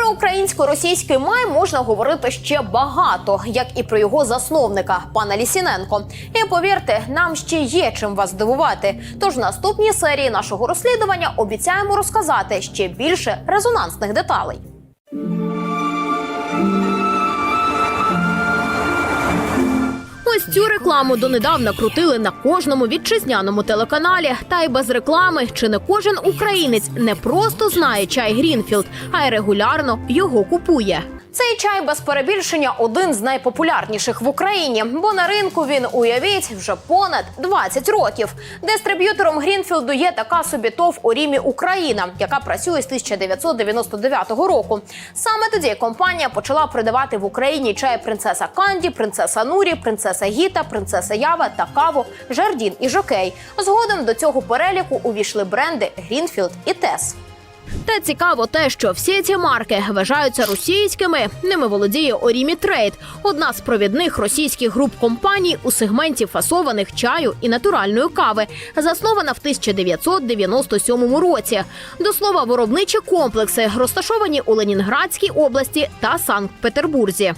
Про українсько-російський май можна говорити ще багато, як і про його засновника, пана Лісіненко. І повірте, нам ще є чим вас здивувати. Тож в наступній серії нашого розслідування обіцяємо розказати ще більше резонансних деталей. Ось цю рекламу донедавна крутили на кожному вітчизняному телеканалі. Та й без реклами чи не кожен українець не просто знає чай Грінфілд, а й регулярно його купує. Цей чай без перебільшення один з найпопулярніших в Україні, бо на ринку він уявіть вже понад 20 років. Дистриб'ютором Грінфілду є така собі ТОВ у Рімі Україна, яка працює з 1999 року. Саме тоді компанія почала продавати в Україні чай принцеса Канді, принцеса Нурі, принцеса Гіта, принцеса Ява та каву Жардін і Жокей. Згодом до цього переліку увійшли бренди Грінфілд і Тес. Та цікаво те, що всі ці марки вважаються російськими. Ними володіє Орімі Трейд, одна з провідних російських груп компаній у сегменті фасованих чаю і натуральної кави, заснована в 1997 році. До слова, виробничі комплекси розташовані у Ленінградській області та Санкт-Петербурзі.